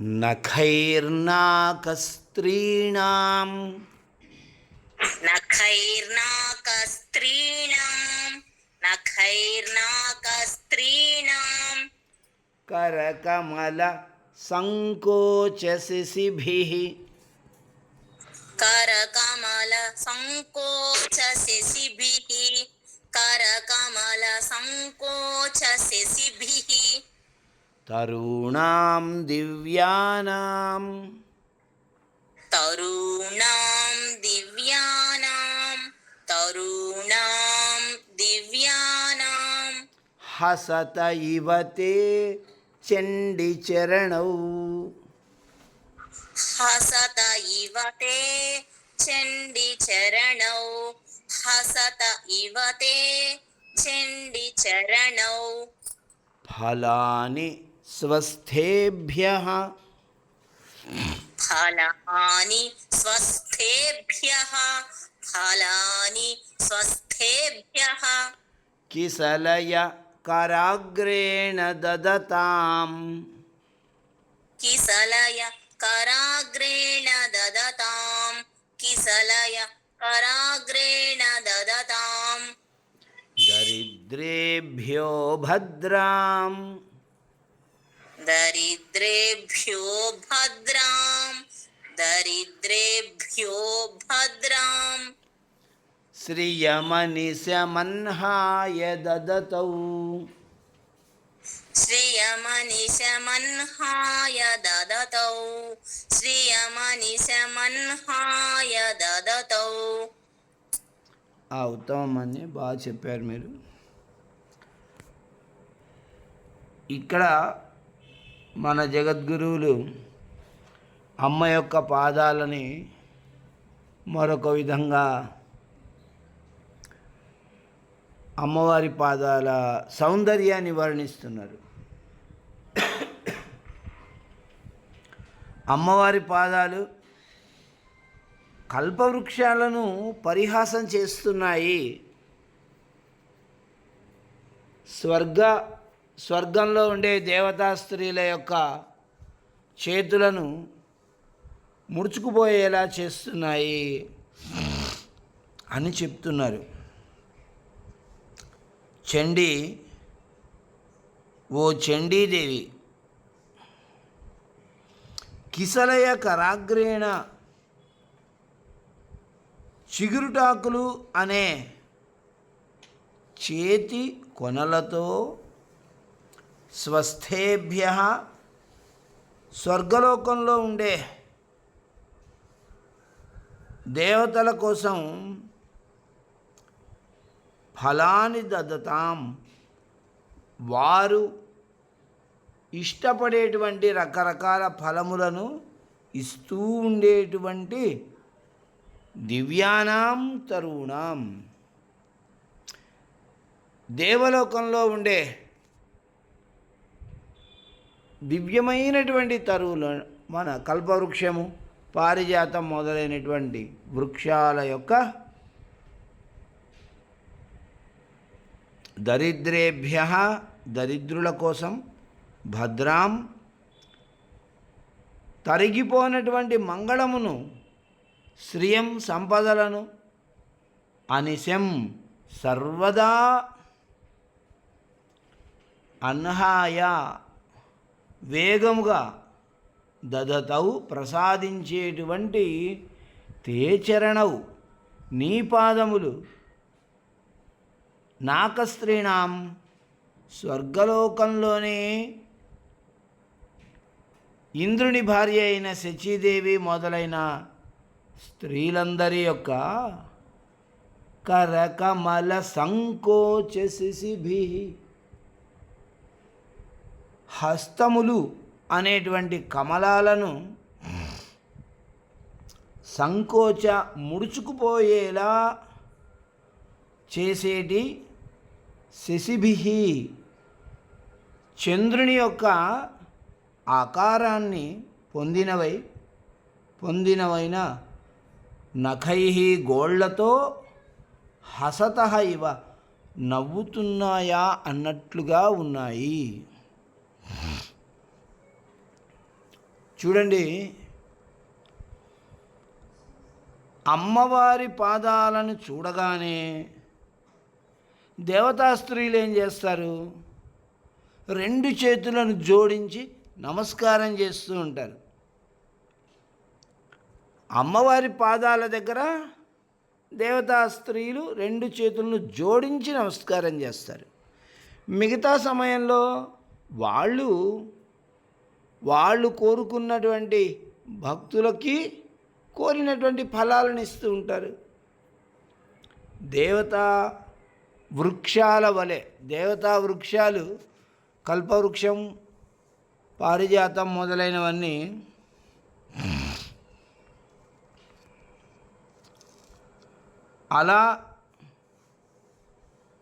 नखैर्नाकस्त्रीणां नखैर्नाकस्त्रीणां नखैर्नाकस्त्रीणां करकमलसङ्कोचशिशिभिः। करकमलसङ्कोचशिशिभिः। करकमलसङ्कोचशिशिभिः। తరుణాం దివ్యానాం. తరుణాం దివ్యానాం తరుణాం దివ్యానాం. హసత ఇవతే చండి చరణౌ. హసత ఇవతే చండి చరణౌ. హసత ఇవతే చండి చరణౌ. ఫలాని स्वस्थेभ्यः। फलानि स्वस्थेभ्यः। फलानि स्वस्थेभ्यः। किसलय कराग्रेण ददताम्। किसलय कराग्रेण ददताम्। किसलय कराग्रेण ददताम्। दरिद्रेभ्यो भद्राम्। दरिद्रेभ्यो भद्राम् दरिद्रेभ्यो भद्राम् श्रियमनिशमन्हाय ददतौ श्रियमनिशमन्हाय ददतौ श्रियमनिशमन्हाय ददतौ ఆ ఉత్తమమని బాగా చెప్పారు మీరు ఇక్కడ మన జగద్గురువులు అమ్మ యొక్క పాదాలని మరొక విధంగా అమ్మవారి పాదాల సౌందర్యాన్ని వర్ణిస్తున్నారు. అమ్మవారి పాదాలు కల్పవృక్షాలను పరిహాసం చేస్తున్నాయి. స్వర్గ స్వర్గంలో ఉండే దేవతా స్త్రీల యొక్క చేతులను ముడుచుకుపోయేలా చేస్తున్నాయి అని చెప్తున్నారు. చండీ ఓ చండీదేవి కిసలయ కరాగ్రేణ చిగురుటాకులు అనే చేతి కొనలతో స్వస్థేభ్య స్వర్గలోకంలో ఉండే దేవతల కోసం ఫలాన్ని దద్దతాం వారు ఇష్టపడేటువంటి రకరకాల ఫలములను ఇస్తూ ఉండేటువంటి దివ్యానాం తరుణాం. దేవలోకంలో ఉండే దివ్యమైనటువంటి తరువులు మన కల్పవృక్షము పారిజాతం మొదలైనటువంటి వృక్షాల యొక్క దరిద్రేభ్య దరిద్రుల కోసం భద్రాం తరిగిపోనటువంటి మంగళమును శ్రియం సంపదలను అనిశం సర్వదా అన్హాయ వేగముగా దదతౌ ప్రసాదించేటువంటి తేచరణవు. నీ పాదములు నాకస్త్రీణాం స్వర్గలోకంలోనే. ఇంద్రుని భార్య అయిన శచీదేవి మొదలైన స్త్రీలందరి యొక్క కరకమల సంకోచ శిశిభి. హస్తములు అనేటువంటి కమలాలను సంకోచ ముడుచుకుపోయేలా చేసేటి శశిభి చంద్రుని యొక్క ఆకారాన్ని పొందినవై పొందినవైన నఖై గోళ్ళతో హసత ఇవ నవ్వుతున్నాయా అన్నట్లుగా ఉన్నాయి. చూడండి. అమ్మవారి పాదాలను చూడగానే దేవతా స్త్రీలు ఏం చేస్తారు? రెండు చేతులను జోడించి నమస్కారం చేస్తూ ఉంటారు. అమ్మవారి పాదాల దగ్గర దేవతా స్త్రీలు రెండు చేతులను జోడించి నమస్కారం చేస్తారు. మిగతా సమయంలో వాళ్ళు వాళ్ళు కోరుకున్నటువంటి భక్తులకి కోరినటువంటి ఫలాలను ఇస్తూ ఉంటారు. దేవతా వృక్షాల వలె దేవతా వృక్షాలు కల్పవృక్షం పారిజాతం మొదలైనవన్నీ అలా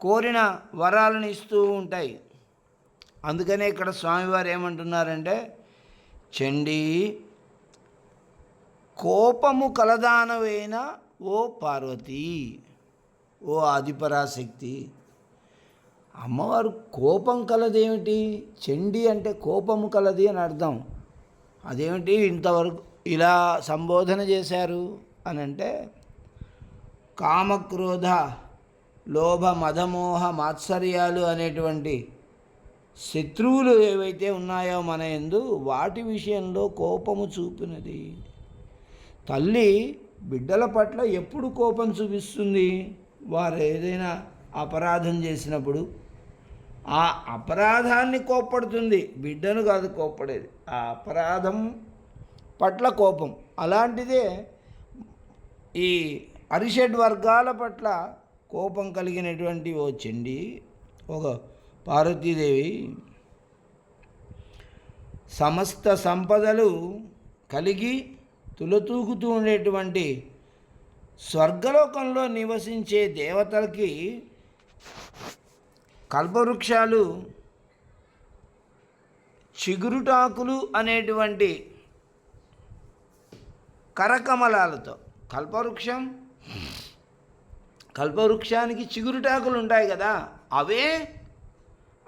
కోరిన వరాలను ఇస్తూ ఉంటాయి. అందుకనే ఇక్కడ స్వామివారు ఏమంటున్నారంటే చండీ కోపము కలదానవైన ఓ పార్వతి ఓ ఆదిపరాశక్తి. అమ్మవారు కోపం కలదేమిటి? చండి అంటే కోపము కలది అని అర్థం. అదేమిటి? ఇంతవరకు ఇలా సంబోధన చేశారు అని అంటే కామక్రోధ లోభ మదమోహ మాత్సర్యాలు అనేటువంటి శత్రువులు ఏవైతే ఉన్నాయో మన ఎందు వాటి విషయంలో కోపము చూపినది. తల్లి బిడ్డల పట్ల ఎప్పుడు కోపం చూపిస్తుంది? వారు ఏదైనా అపరాధం చేసినప్పుడు ఆ అపరాధాన్ని కోప్పడుతుంది. బిడ్డను కాదు కోప్పడేది. ఆ అపరాధం పట్ల కోపం. అలాంటిదే ఈ అరిషడ్ వర్గాల పట్ల కోపం కలిగినటువంటి ఓ చెండి ఒక పార్వతీదేవి సమస్త సంపదలు కలిగి తులతూగుతూ ఉండేటువంటి స్వర్గలోకంలో నివసించే దేవతలకి కల్పవృక్షాలు చిగురుటాకులు అనేటువంటి కరకమలాలతో కల్పవృక్షం కల్పవృక్షానికి చిగురుటాకులు ఉంటాయి కదా అవే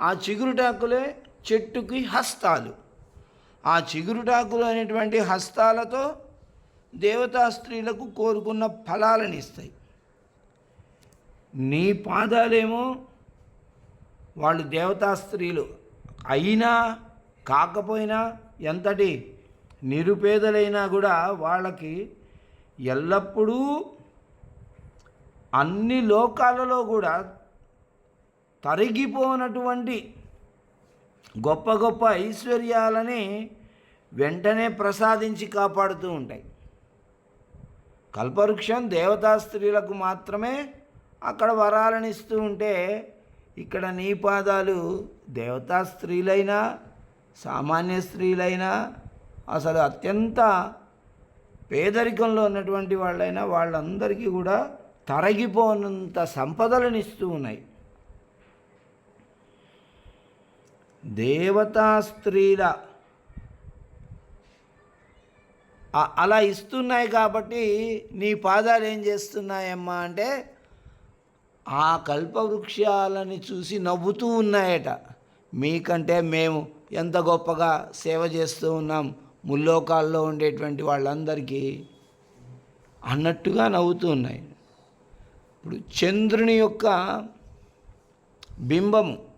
ఆ చిగురుటాకులే చెట్టుకి హస్తాలు. ఆ చిగురుటాకులు అనేటువంటి హస్తాలతో దేవతా స్త్రీలకు కోరుకున్న ఫలాలను ఇస్తాయి. నీ పాదాలేమో వాళ్ళు దేవతా స్త్రీలు అయినా కాకపోయినా ఎంతటి నిరుపేదలైనా కూడా వాళ్ళకి ఎల్లప్పుడూ అన్ని లోకాలలో కూడా తరిగిపోనటువంటి గొప్ప గొప్ప ఐశ్వర్యాలని వెంటనే ప్రసాదించి కాపాడుతూ ఉంటాయి. కల్పవృక్షం దేవతా స్త్రీలకు మాత్రమే అక్కడ వరాలను ఇస్తూ ఉంటే ఇక్కడ నీ పాదాలు దేవతా స్త్రీలైనా సామాన్య స్త్రీలైనా అసలు అత్యంత పేదరికంలో ఉన్నటువంటి వాళ్ళైనా వాళ్ళందరికీ కూడా తరగిపోనంత సంపదలను ఇస్తూ ఉన్నాయి. దేవతా స్త్రీల అలా ఇస్తున్నాయి కాబట్టి నీ పాదాలు ఏం చేస్తున్నాయమ్మా అంటే ఆ కల్పవృక్షాలని చూసి నవ్వుతూ ఉన్నాయట. మీకంటే మేము ఎంత గొప్పగా సేవ చేస్తూ ఉన్నాం ముల్లోకాల్లో ఉండేటువంటి వాళ్ళందరికీ అన్నట్టుగా నవ్వుతూ ఉన్నాయి. ఇప్పుడు చంద్రుని యొక్క బింబము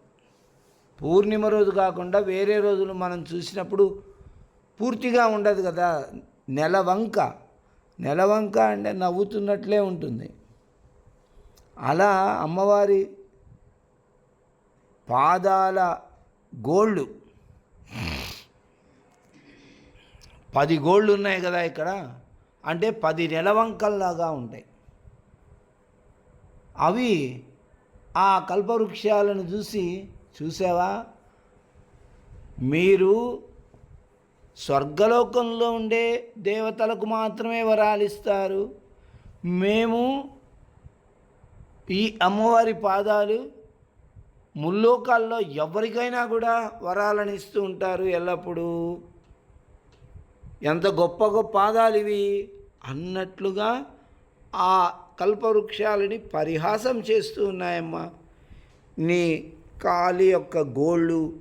పూర్ణిమ రోజు కాకుండా వేరే రోజులు మనం చూసినప్పుడు పూర్తిగా ఉండదు కదా. నెలవంక. నెలవంక అంటే నవ్వుతున్నట్లే ఉంటుంది. అలా అమ్మవారి పాదాల గోళ్ళు. పది గోళ్ళు ఉన్నాయి కదా ఇక్కడ. అంటే పది నెలవంకల్లాగా ఉంటాయి. అవి ఆ కల్పవృక్షాలను చూసి చూసావా? మీరు స్వర్గలోకంలో ఉండే దేవతలకు మాత్రమే వరాలిస్తారు మేము ఈ అమ్మవారి పాదాలు ముల్లోకాల్లో ఎవరికైనా కూడా వరాలను ఇస్తూ ఉంటారు ఎల్లప్పుడూ. ఎంత గొప్ప గొప్ప పాదాలు ఇవి అన్నట్లుగా ఆ కల్పవృక్షాలని పరిహాసం చేస్తూ ఉన్నాయమ్మా. నీ కాలి యొక్క గోళ్ళు.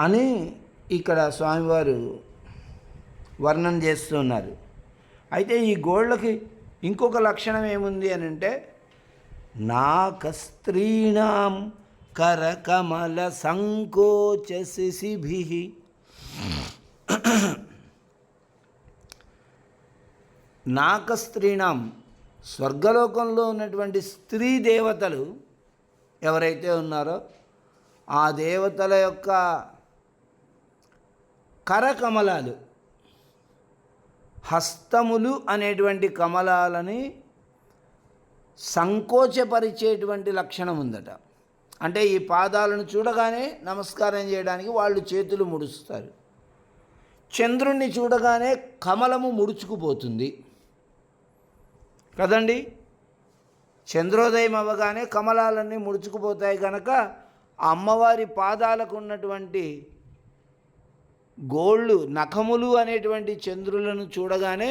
అని ఇక్కడ స్వామివారు వర్ణన చేస్తున్నారు. అయితే ఈ గోళ్ళకి ఇంకొక లక్షణం ఏముంది అని అంటే నాక స్త్రీణం కరకమల సంకోచ శిశిభి. నాక స్త్రీణం స్వర్గలోకంలో ఉన్నటువంటి స్త్రీ దేవతలు ఎవరైతే ఉన్నారో ఆ దేవతల యొక్క కరకమలాలు హస్తములు అనేటువంటి కమలాలని సంకోచపరిచేటువంటి లక్షణం ఉందట. అంటే ఈ పాదాలను చూడగానే నమస్కారం చేయడానికి వాళ్ళు చేతులు ముడుస్తారు. చంద్రుణ్ణి చూడగానే కమలము ముడుచుకుపోతుంది. కదండి? చంద్రోదయం అవ్వగానే కమలాలన్నీ ముడుచుకుపోతాయి కనుక ఆ అమ్మవారి పాదాలకు ఉన్నటువంటి గోళ్ళు నఖములు అనేటువంటి చంద్రులను చూడగానే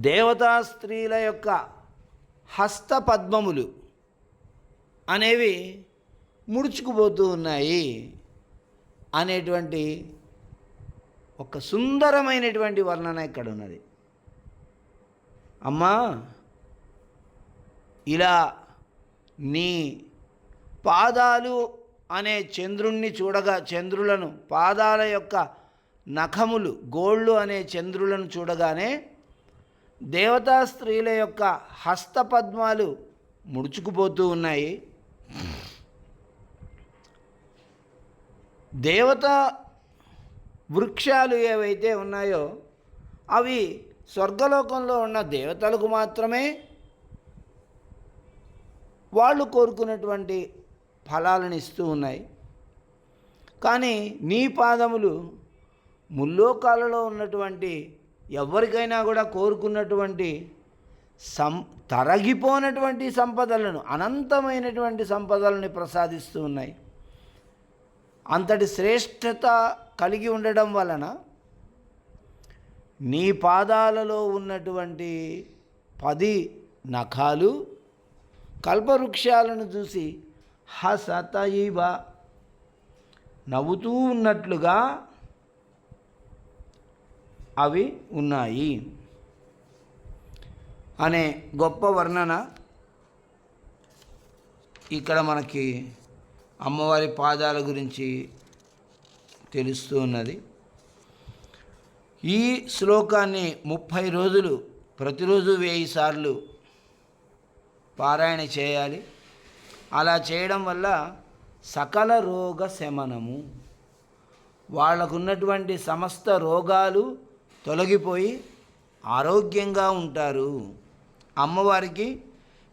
దేవతా స్త్రీల యొక్క హస్త పద్మములు అనేవి ముడుచుకుపోతూ ఉన్నాయి అనేటువంటి ఒక సుందరమైనటువంటి వర్ణన ఇక్కడ ఉన్నది అమ్మా ఇలా నీ పాదాలు అనే చంద్రుణ్ణి చూడగా చంద్రులను పాదాల యొక్క నఖములు గోళ్ళు అనే చంద్రులను చూడగానే దేవతా స్త్రీల యొక్క హస్తపద్మాలు ముడుచుకుపోతూ ఉన్నాయి. దేవతా వృక్షాలు ఏవైతే ఉన్నాయో అవి స్వర్గలోకంలో ఉన్న దేవతలకు మాత్రమే వాళ్ళు కోరుకున్నటువంటి ఫలాలను ఇస్తూ ఉన్నాయి. కానీ నీ పాదములు ముల్లోకాలలో ఉన్నటువంటి ఎవరికైనా కూడా కోరుకున్నటువంటి సం తరగిపోనటువంటి సంపదలను అనంతమైనటువంటి సంపదలను ప్రసాదిస్తూ ఉన్నాయి. అంతటి శ్రేష్టత కలిగి ఉండడం వలన నీ పాదాలలో ఉన్నటువంటి పది నఖాలు కల్పవృక్షాలను చూసి హసత ఇవ నవ్వుతూ ఉన్నట్లుగా అవి ఉన్నాయి అనే గొప్ప వర్ణన ఇక్కడ మనకి అమ్మవారి పాదాల గురించి తెలుస్తూ ఉన్నది. ఈ శ్లోకాన్ని ముప్పై రోజులు ప్రతిరోజు వెయ్యి సార్లు పారాయణ చేయాలి. అలా చేయడం వల్ల సకల రోగ శమనము వాళ్ళకున్నటువంటి సమస్త రోగాలు తొలగిపోయి ఆరోగ్యంగా ఉంటారు. అమ్మవారికి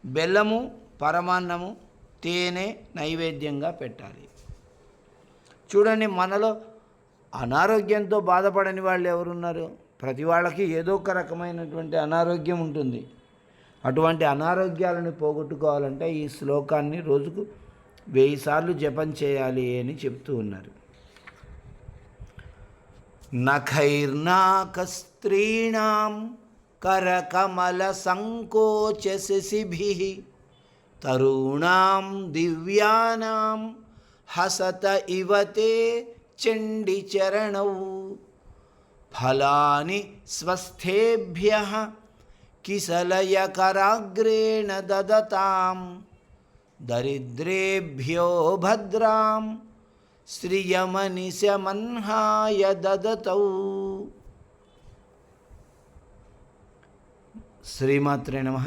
బెల్లము పరమాన్నము తేనె నైవేద్యంగా పెట్టాలి. చూడండి మనలో అనారోగ్యంతో బాధపడని వాళ్ళు ఎవరున్నారు? ప్రతి వాళ్ళకి ఏదో ఒక రకమైనటువంటి అనారోగ్యం ఉంటుంది. అటువంటి అనారోగ్యాలను పోగొట్టుకోవాలంటే ఈ శ్లోకాన్ని రోజుకు వెయ్యి సార్లు జపం చేయాలి అని చెప్తూ ఉన్నారు. నఖైర్నాకస్త్రీణాం కరకమల సంకోచశసిభి తరుణాం దివ్యానాం హసత ఇవతే చండిచరణౌ ఫలాని స్వస్థేభ్య కిసలయకరాగ్రేణ దదతాం దరిద్రేభ్యో భద్రాం శ్రియమనిశమన్హాయ దదతౌ శ్రీమాత్రే నమ